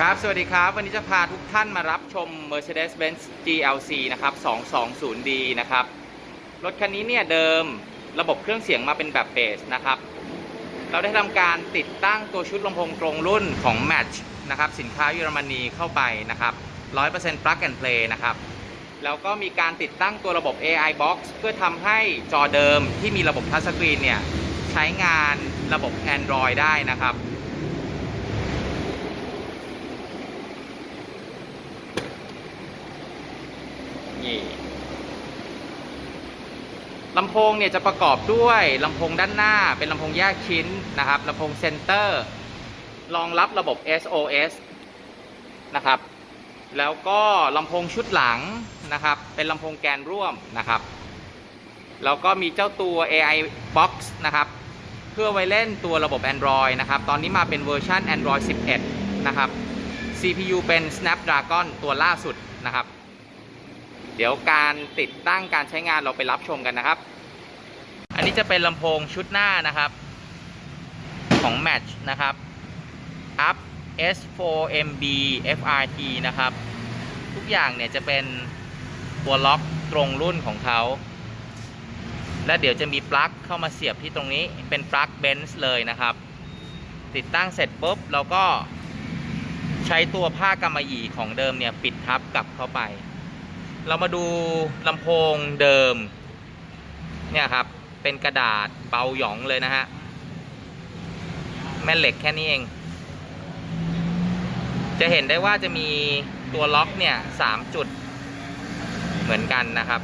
ครับ สวัสดีครับ วันนี้จะพาทุกท่านมารับชม Mercedes-Benz GLC นะครับ 220D นะครับ รถคันนี้เนี่ยเดิมระบบเครื่องเสียงมาเป็นแบบเบสนะครับ เราได้ทำการติดตั้งตัวชุดลำโพงตรงรุ่นของ Match นะครับ สินค้าเยอรมนีเข้าไปนะครับ 100% plug and play นะครับ แล้วก็มีการติดตั้งตัวระบบ AI Box เพื่อทำให้จอเดิมที่มีระบบทัชสกรีนเนี่ย ใช้งานระบบ Android ได้นะครับ นี่ ลำโพงเนี่ยจะประกอบด้วยลำโพงด้านหน้าเป็นลำโพงแยกชิ้นนะครับลำโพงเซนเตอร์รองรับระบบ SOS นะครับ แล้วก็ลำโพงชุดหลังนะครับ เป็นลำโพงแกนร่วมนะครับ แล้วก็มีเจ้าตัว AI Box นะครับ เพื่อไว้เล่นตัวระบบ Android นะครับ ตอนนี้มาเป็นเวอร์ชัน Android 11 นะครับ CPU เป็น Snapdragon ตัวล่าสุดนะครับ เดี๋ยวการติดตั้งการใช้งานเราไปรับชมกันนะครับ อันนี้จะเป็นลำโพงชุดหน้านะครับ ของ Match นะครับ Up S4MB FRT นะครับ ทุกอย่างเนี่ยจะเป็นตัวล็อกตรงรุ่นของเขา และเดี๋ยวจะมีปลั๊กเข้ามาเสียบที่ตรงนี้เป็นปลั๊กเบนซ์เลยนะครับ ติดตั้งเสร็จปุ๊บเราก็ใช้ตัวผ้ากำมะหยี่ของเดิมเนี่ยปิดทับกลับเข้าไป เรามาดูลำโพงเดิม เนี่ยครับ เป็นกระดาษเบาหยองเลยนะฮะ แม่เหล็กแค่นี้เอง จะเห็นได้ว่าจะมีตัวล็อกเนี่ยสามจุดเหมือนกันนะครับ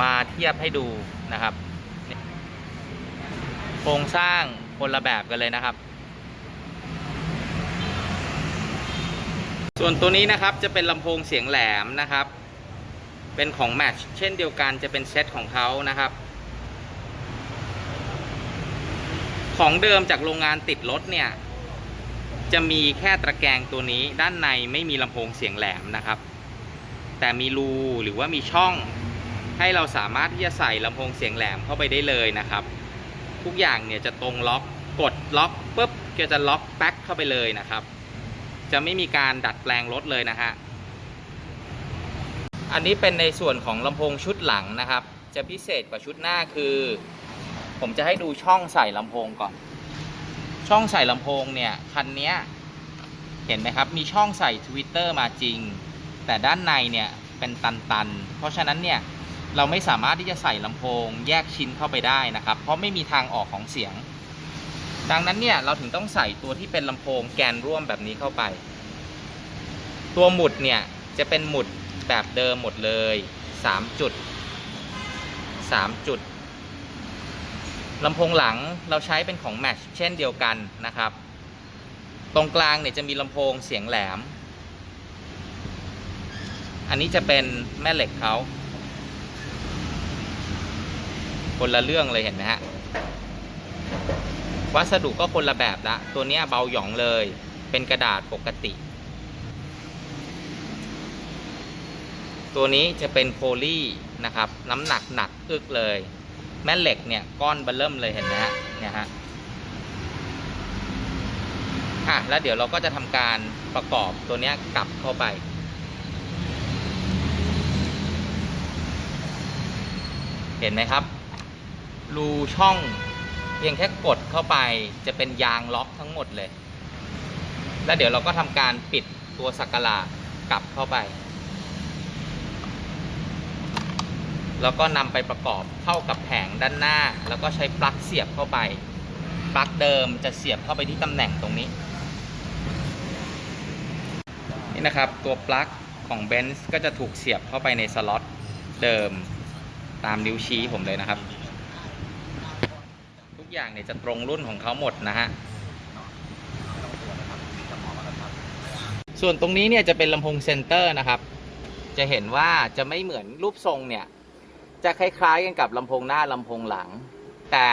มาเทียบให้ดูนะครับ โครงสร้างคนละแบบกันเลยนะครับ ส่วนตัวนี้นะครับจะเป็นลำโพงเสียงแหลมนะครับ เป็นของ Match เช่นเดียวกันจะเป็นเซตของเขานะครับ ของเดิมจากโรงงานติดรถเนี่ย จะมีแค่ตะแกรงตัวนี้ด้านในไม่มีลำโพงเสียงแหลมนะครับ แต่มีรูหรือว่ามีช่องให้เราสามารถที่จะใส่ลำโพงเสียงแหลมเข้าไปได้เลยนะครับ ทุกอย่างเนี่ยจะตรงล็อกกดล็อกปุ๊บก็จะล็อกแป๊กเข้าไปเลยนะครับ จะไม่มีการดัดแปลงรถเลยนะฮะ อันนี้เป็นในส่วนของลำโพงชุดหลังนะครับ จะพิเศษกว่าชุดหน้าคือ ผมจะให้ดูช่องใส่ลำโพงก่อน ช่องใส่ลำโพงเนี่ยคันนี้เห็นไหมครับ มีช่องใส่ทวิตเตอร์มาจริง แต่ด้านในเนี่ยเป็นตันๆ เพราะฉะนั้นเนี่ยเราไม่สามารถที่จะใส่ลำโพงแยกชิ้นเข้าไปได้นะครับ เพราะไม่มีทางออกของเสียง ดังนั้นเนี่ยเราถึงต้องใส่ตัวที่เป็นลำโพงแกนร่วมแบบนี้เข้าไป ตัวหมุดเนี่ยจะเป็นหมุดแบบเดิมหมดเลย 3 จุด 3 จุดลำโพงหลังเราใช้เป็นของ Match เช่นเดียวกันนะครับ ตรงกลางเนี่ยจะมีลำโพงเสียงแหลม อันนี้จะเป็นแม่เหล็กเขาคนละเรื่องเลยเห็นไหมฮะ วัสดุก็คนละแบบละ ตัวนี้เบาหยองเลย เป็นกระดาษปกติ ตัวนี้จะเป็นโพลีนะครับ น้ำหนักหนักอึกเลย แม่เหล็กเนี่ยก้อนเบลเริ่มเลยเห็นไหมฮะเนี่ยฮะอะแล้วเดี๋ยวเราก็จะทำการประกอบตัวนี้กลับเข้าไปเห็นไหมครับ รูช่อง เพียงแค่กดเข้าไปจะเป็นยางล็อกทั้งหมดเลย แล้วเดี๋ยวเราก็ทำการปิดตัวสักกะลากลับเข้าไป แล้วก็นำไปประกอบเข้ากับแผงด้านหน้า แล้วก็ใช้ปลั๊กเสียบเข้าไป ปลั๊กเดิมจะเสียบเข้าไปที่ตำแหน่งตรงนี้ นี่นะครับตัวปลั๊กของเบนซ์ก็จะถูกเสียบเข้าไปในสล็อตเดิมตามนิ้วชี้ผมเลยนะครับ กอย่างเนี่ยจะตรงรุ่นของเขาหมดนะฮะ ส่วนตรงนี้เนี่ยจะเป็นลำโพงเซนเตอร์นะครับ จะเห็นว่าจะไม่เหมือนรูปทรงเนี่ย จะคล้ายๆกันกับลำโพงหน้าลำโพงหลัง แต่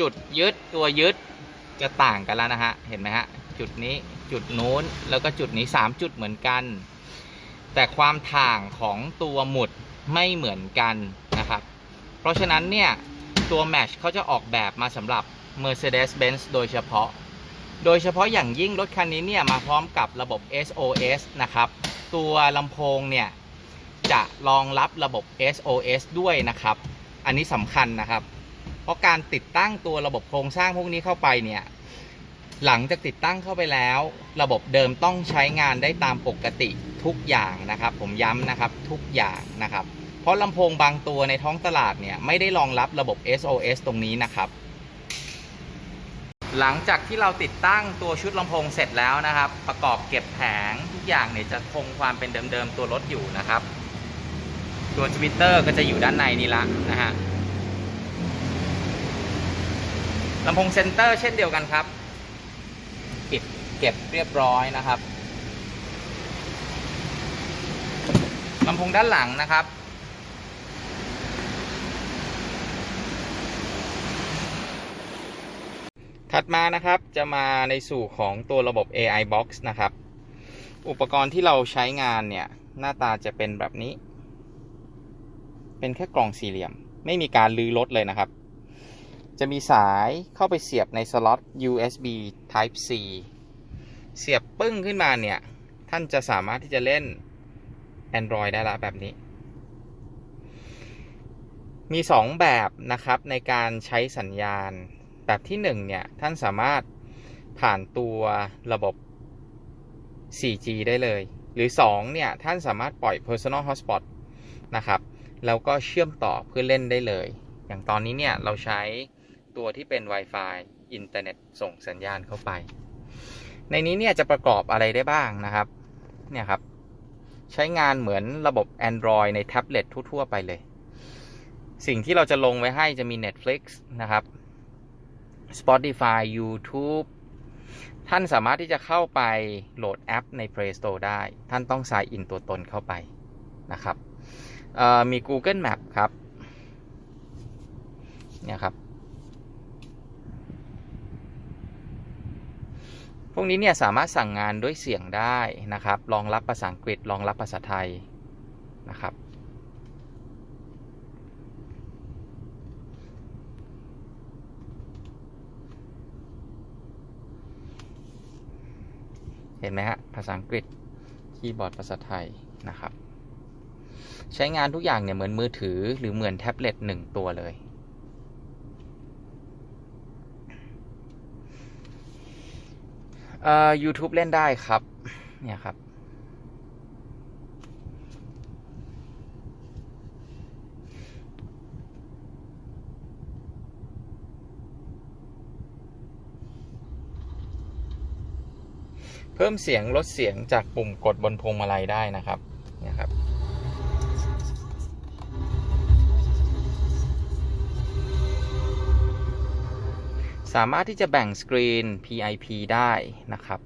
จุดยึดตัวยึดจะต่างกันแล้วนะฮะ เห็นไหมฮะ จุดนี้จุดนู้นแล้วก็จุดนี้ 3 จุดเหมือนกัน แต่ความถ่างของตัวหมุดไม่เหมือนกันนะครับ เพราะฉะนั้นเนี่ย ตัวแมชเขาจะออกแบบมาสำหรับ Mercedes-Benz โดยเฉพาะ โดยเฉพาะอย่างยิ่งรถคันนี้เนี่ยมาพร้อมกับระบบ SOS นะครับ ตัวลำโพงเนี่ยจะรองรับระบบ SOS ด้วยนะครับ อันนี้สำคัญนะครับ เพราะการติดตั้งตัวระบบโครงสร้างพวกนี้เข้าไปเนี่ย หลังจากติดตั้งเข้าไปแล้ว ระบบเดิมต้องใช้งานได้ตามปกติทุกอย่างนะครับ ผมย้ำนะครับทุกอย่างนะครับ เพราะลำโพงบางตัวในท้องตลาดเนี่ยไม่ได้รองรับระบบ SOS ตรงนี้นะครับ หลังจากที่เราติดตั้งตัวชุดลำโพงเสร็จแล้วนะครับ ประกอบเก็บแผงทุกอย่างเนี่ยจะคงความเป็นเดิมๆตัวรถอยู่นะครับ ตัวทวิตเตอร์ก็จะอยู่ด้านในนี้ละนะฮะลำโพงเซนเตอร์เช่นเดียวกันครับปิดเก็บเรียบร้อยนะครับลำโพงด้านหลังนะครับ ถัดมานะครับจะมาในสู่ของตัวระบบ AI Box นะครับ อุปกรณ์ที่เราใช้งานเนี่ยหน้าตาจะเป็นแบบนี้ เป็นแค่กล่องสี่เหลี่ยม ไม่มีการลื้อรถเลยนะครับ จะมีสายเข้าไปเสียบในสล็อต USB Type C เสียบปึ้งขึ้นมาเนี่ย ท่านจะสามารถที่จะเล่น Android ได้ละแบบนี้ มี 2 แบบนะครับในการใช้สัญญาณ แบบที่1เนี่ยท่านสามารถผ่านตัวระบบ 4G ได้เลย หรือ 2 เนี่ย ท่านสามารถปล่อย Personal Hotspot นะครับ แล้วก็เชื่อมต่อเพื่อเล่นได้เลย อย่างตอนนี้เนี่ย เราใช้ตัวที่เป็น Wi-Fi อินเทอร์เน็ตส่งสัญญาณเข้าไป ในนี้เนี่ย จะประกอบอะไรได้บ้างนะครับ เนี่ยครับ ใช้งานเหมือนระบบ Android ในแท็บเล็ตทั่ว ๆ ไปเลย สิ่งที่เราจะลงไว้ให้จะมี Netflix นะครับ Spotify YouTube ท่านสามารถที่จะเข้าไปโหลดแอปใน Play Store ได้ ท่านต้อง sign in ตัวตนเข้าไปนะครับมี Google Map ครับเนี่ยครับ พวกนี้เนี่ยสามารถสั่งงานด้วยเสียงได้นะครับ รองรับภาษาอังกฤษ รองรับภาษาไทยนะครับ เห็นไหมฮะ ภาษาอังกฤษ คีย์บอร์ดภาษาไทยนะครับ ใช้งานทุกอย่างเนี่ยเหมือนมือถือหรือเหมือนแท็บเล็ตหนึ่งตัวเลย เอ่อ YouTube เล่นได้ครับ เนี่ยครับ เพิ่มเสียงลดเสียงจากปุ่มกดบนพวงมาลัยได้นะครับเนี่ยครับสามารถที่จะแบ่งสกรีน PIP ได้นะครับ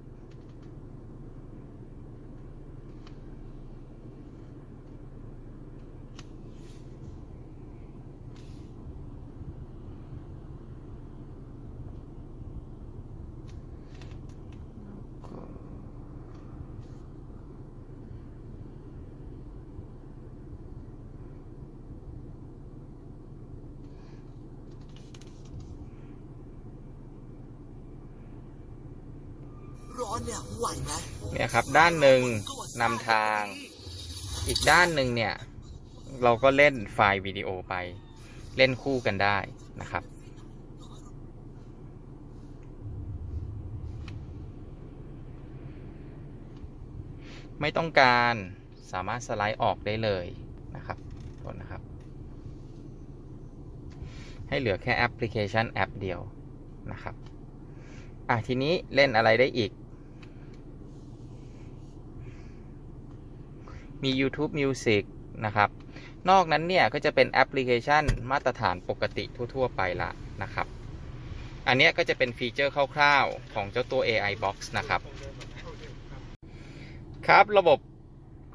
เนี่ยไหวไหมเนี่ยครับด้านหนึ่งนำทาง อีกด้านหนึ่งเนี่ย เราก็เล่นไฟล์วิดีโอไป เล่นคู่กันได้นะครับไม่ต้องการสามารถสไลด์ออกได้เลยนะครับโทษนะครับ ให้เหลือแค่แอปพลิเคชันแอปเดียวนะครับ อะทีนี้เล่นอะไรได้อีก มี YouTube Music นะครับ นอกนั้นเนี่ยก็จะเป็นแอปพลิเคชันมาตรฐานปกติทั่ว ๆ ไปละนะครับ อันนี้ก็จะเป็นฟีเจอร์คร่าวๆ ของเจ้าตัว AI Box นะครับ ครับระบบ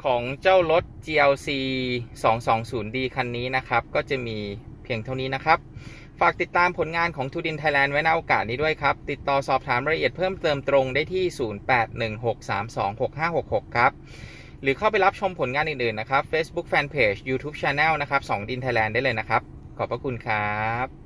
ของเจ้ารถ GLC 220D คันนี้นะครับ ก็จะมีเพียงเท่านี้นะครับ ฝากติดตามผลงานของทูดินไทยแลนด์ไว้ในโอกาสนี้ด้วยครับ ติดต่อสอบถามรายละเอียดเพิ่มเติมตรงได้ที่ 0816326566 ครับ หรือเข้าไปรับชมผลงานอื่นๆนะครับ Facebook Fanpage YouTube Channel นะครับสองดินไทยแลนด์ได้เลยนะครับ ขอบพระคุณครับ